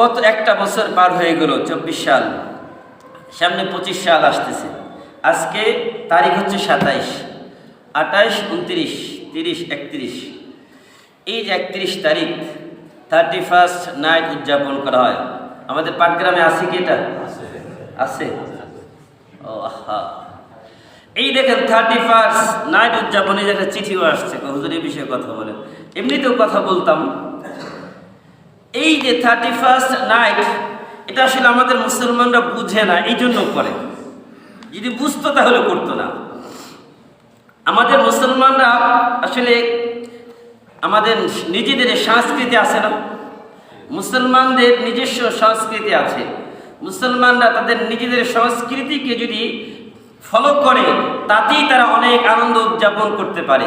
গত একটা বছর পার হয়ে গেল চব্বিশ সাল। সামনে পঁচিশ সাল আসতেছে। আজকে তারিখ হচ্ছে সাতাইশ। আঠাইশ উনত্রিশ তিরিশ একত্রিশ। এই যে একত্রিশ তারিখ থার্টি ফার্স্ট নাইট উদযাপন করা হয়। আমাদের পাটগ্রামে আছে কি এটা? আছে। ও আহা। এই দেখেন থার্টি ফার্স্ট নাইট উদযাপনে যে একটা চিঠিও আসছে হুজুর এই বিষয়ে কথা বলেন। এমনিতেও কথা বলতাম। এই যে থার্টি ফার্স্ট নাইট এটা আসলে আমাদের মুসলমানরা বুঝে না এই জন্য করে। যদি বুঝতো তাহলে করতো না। আমাদের মুসলমানরা আসলে আমাদের নিজেদের সংস্কৃতি আছে না, মুসলমানদের নিজস্ব সংস্কৃতি আছে। মুসলমানরা তাদের নিজেদের সংস্কৃতিকে যদি ফলো করে, তাতেই তারা অনেক আনন্দ উদযাপন করতে পারে।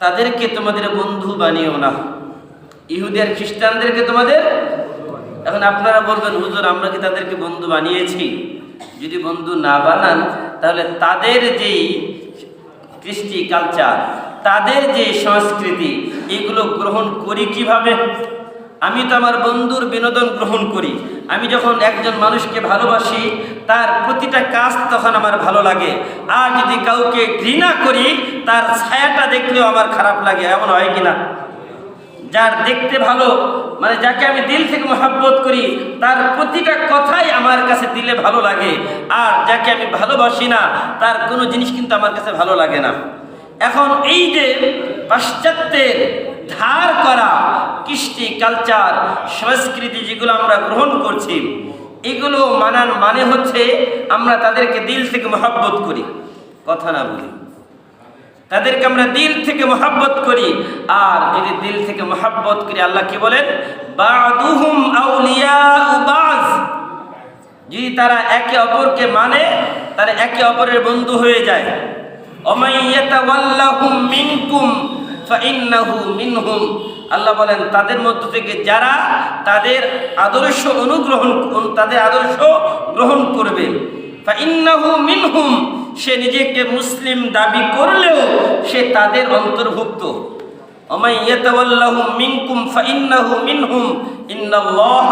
তাদেরকে তোমাদের বন্ধু বানিও না। ইহুদি আর খ্রিস্টানদেরকে তোমাদের এখন আপনারা বলবেন, হুজুর, আমরা কি তাদেরকে বন্ধু বানিয়েছি? যদি বন্ধু না বানান, তাহলে তাদের যেই কৃষ্টি কালচার তাদের যে সংস্কৃতি, এগুলো গ্রহণ করি কীভাবে? আমি তো আমার বন্ধুর বিনোদন গ্রহণ করি। আমি যখন একজন মানুষকে ভালোবাসি তার প্রতিটা কাজ তখন আমার ভালো লাগে। আর যদি কাউকে ঘৃণা করি, তার ছায়াটা দেখলেও আমার খারাপ লাগে, এমন হয় কিনা? যার দেখতে ভালো মানে যাকে আমি দিল থেকে মহাব্বত করি, তার প্রতিটা কথাই আমার কাছে দিলে ভালো লাগে। আর যাকে আমি ভালোবাসি না, তার কোনো জিনিস কিন্তু আমার কাছে ভালো লাগে না। এখন এই যে পাশ্চাত্যের ধার করা, কৃষ্টি কালচার সংস্কৃতি যেগুলো আমরা গ্রহণ করছি এগুলো মানার মানে হচ্ছে আমরা তাদেরকে দিল থেকে মহাব্বত করি। কথা না বলি। তাদেরকে আমরা দিল থেকে মহাব্বত করি। আর যদি দিল থেকে মহাব্বত করি, আল্লাহ কি বলেন? যদি তারা একে অপরকে মানে তারা একে অপরের বন্ধু হয়ে যায়। অমাইয়াতাওয়াল্লাহুম মিনকুম। মিনহুম আল্লাহ বলেন তাদের মধ্য থেকে যারা তাদের আদর্শ অনুগ্রহণ তাদের আদর্শ গ্রহণ করবে ফাইন্নাহু মিনহুম সে নিজেকে মুসলিম দাবি করলেও সে তাদের অন্তর্ভুক্ত ومن يتولهم منكم فإنه منهم إن الله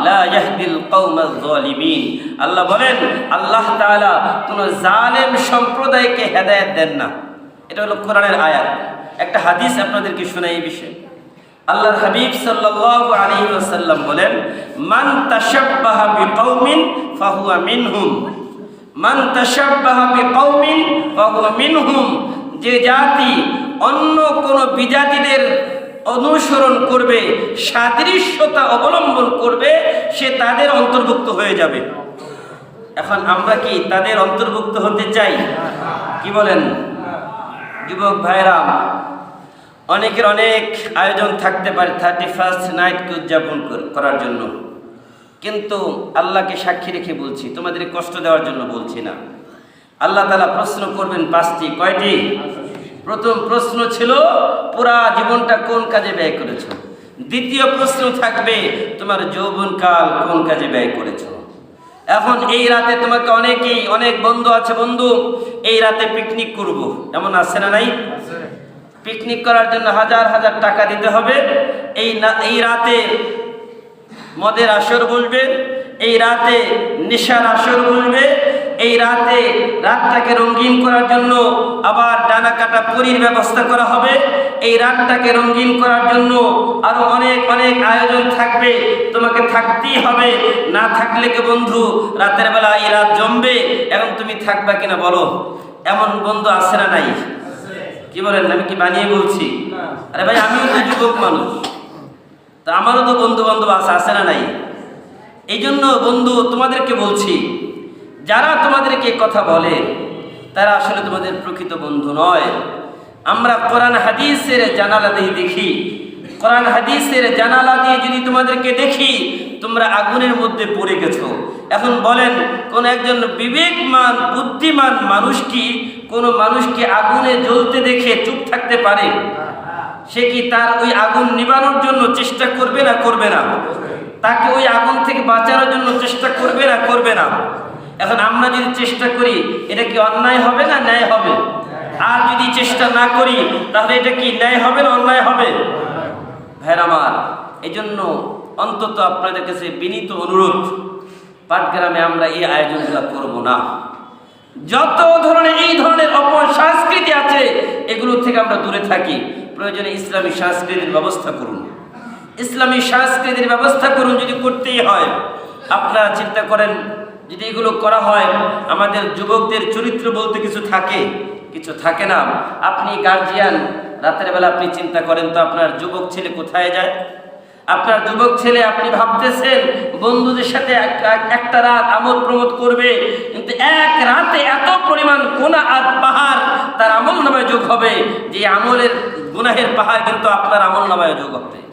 لا يهدي القوم الظالمين আল্লাহ বলেন আল্লাহ তাআলা কোন জালেম সম্প্রদায়কে হেদায়েত দেন না এটা হলো কোরআনের আয়াত। একটা হাদিস আপনাদেরকে শোনাই এই বিষয়ে। আল্লাহর হাবিব সাল্লাল্লাহু আলাইহি ওয়াসাল্লাম বলেন, মান তাশাব্বাহা বিকাউমিন ফাহুয়া মিনহুম। মান তাশাব্বাহা বিকাউমিন ফাহুয়া মিনহুম। যে জাতি অন্য কোন বিজাতিদের অনুসরণ করবে, সাদৃশ্যতা অবলম্বন করবে, সে তাদের অন্তর্ভুক্ত হয়ে যাবে। এখন আমরা কি তাদের অন্তর্ভুক্ত হতে চাই? কি বলেন? যুবক ভাইরা, অনেকের অনেক আয়োজন থাকতে পারে থার্টি ফার্স্ট নাইটকে উদযাপন করার জন্য। কিন্তু আল্লাহকে সাক্ষী রেখে বলছি, তোমাদের কষ্ট দেওয়ার জন্য বলছি না। আল্লাহ তালা প্রশ্ন করবেন পাঁচটি, কয়টি? প্রথম প্রশ্ন ছিল, পুরা জীবনটা কোন কাজে ব্যয় করেছ? দ্বিতীয় প্রশ্ন থাকবে, তোমার যৌবনকাল কোন কাজে ব্যয় করেছ? এখন এই রাতে তোমাকে অনেকেই, অনেক বন্ধু আছে, বন্ধু, এই রাতে পিকনিক করব। এমন আছে না নাই? পিকনিক করার জন্য হাজার হাজার টাকা দিতে হবে। এই না, এই রাতে মদের আসর বলবে, এই রাতে নিশার আসর বলবে এই রাতে, রাতটাকে রঙিন করার জন্য আবার ডানা কাটা পরির ব্যবস্থা করা হবে। এই রাতটাকে রঙিন করার জন্য আরও অনেক অনেক আয়োজন থাকবে। তোমাকে থাকতেই হবে। না থাকলে কে বন্ধু, রাতের বেলা এই রাত জমবে এবং তুমি থাকবা কিনা বলো? এমন বন্ধু আছে না নাই? কি বলেন, আমি কি বানিয়ে বলছি? আরে ভাই, আমিও তো যুবক মানুষ। তা আমারও তো বন্ধু বান্ধব আছে আছে না নাই? এই জন্য বন্ধু, তোমাদেরকে বলছি যারা তোমাদেরকে কথা বলে, তারা আসলে তোমাদের প্রকৃত বন্ধু নয়। আমরা কোরআন হাদিসের জানালা দিয়ে দেখি। কোরআন হাদিসের জানালা দিয়ে যদি তোমাদেরকে দেখি, তোমরা আগুনের মধ্যে পড়ে গেছো। এখন বলেন, কোন একজন বিবেকমান, বুদ্ধিমান মানুষ কি কোনো মানুষকে আগুনে জ্বলতে দেখে চুপ থাকতে পারে? সে কি তার ওই আগুন নিবানোর জন্য চেষ্টা করবে না করবে না? তাকে ওই আগুন থেকে বাঁচানোর জন্য চেষ্টা করবে না করবে না? এখন আমরা যদি চেষ্টা করি, এটা কি অন্যায় হবে না ন্যায় হবে? আর যদি চেষ্টা না করি, তাহলে এটা কি ন্যায় হবে না অন্যায় হবে? ভাইয়ের আমার এই জন্য অন্তত আপনাদের কাছে বিনীত অনুরোধ, পাটগ্রামে আমরা এই আয়োজনগুলো করব না। যত ধরনের, এই ধরনের অপসংস্কৃতি আছে, এগুলো থেকে আমরা দূরে থাকি। প্রয়োজনে ইসলামী সংস্কৃতির ব্যবস্থা করুন। ইসলামী সংস্কৃতির ব্যবস্থা করুন যদি করতেই হয়। আপনারা চিন্তা করেন যদি এগুলো করা হয়, আমাদের যুবকদের চরিত্র বলতে কিছু থাকে? কিছু থাকে না। আপনি গার্জিয়ান রাতের বেলা আপনি চিন্তা করেন তো আপনার যুবক ছেলে কোথায় যায়? আপনার যুবক ছেলে, আপনি ভাবতেছেন বন্ধুদের সাথে এক- এক- একটা রাত আমোদ প্রমোদ করবে, কিন্তু এক রাতে এত পরিমাণ গোনা আর পাহাড় তার আমল নামায় যোগ হবে, যে আমলের গুনাহের পাহাড় কিন্তু আপনার আমল নামায় যোগ হবে।